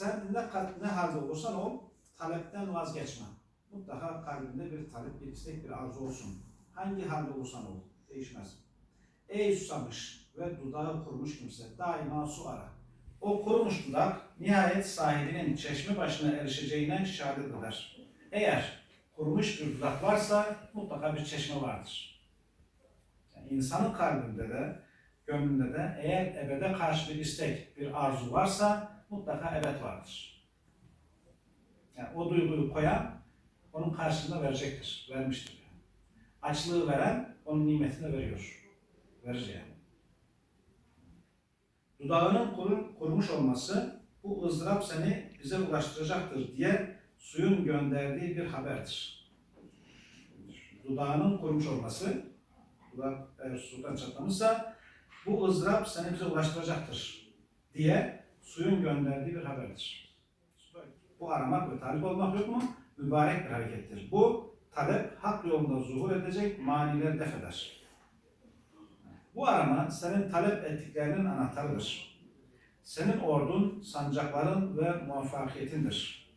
Sen ne, ne halde olursan ol, talepten vazgeçme. Mutlaka kalbinde bir talep, bir istek, bir arzu olsun. Hangi halde olursan ol, değişmez. Ey susamış ve dudağı kurumuş kimse, daima su ara. O kurumuş dudak, nihayet sahibinin çeşme başına erişeceğinden şehadet eder. Eğer kurumuş bir dudak varsa mutlaka bir çeşme vardır. Yani insanın kalbinde de, gönlünde de eğer ebede karşı bir istek, bir arzu varsa mutlaka evet vardır. Yani o duyguyu koyan onun karşılığında verecektir, vermiştir. Yani. Açlığı veren onun nimetini veriyor. Verir yani. Dudağının kuru, kurumuş olması bu ızdırap seni bize ulaştıracaktır diye suyun gönderdiği bir haberdir. Dudağının kurumuş olması, dudak eğer sudan çatlamışsa bu ızdırap seni bize ulaştıracaktır diye suyun gönderdiği bir haberdir. Bu aramak ve talip olmak yok mu? Mübarek bir harekettir. Bu talep hak yolunda zuhur edecek manileri def eder. Bu arama senin talep ettiklerinin anahtarıdır. Senin ordun, sancakların ve muvaffakiyetindir.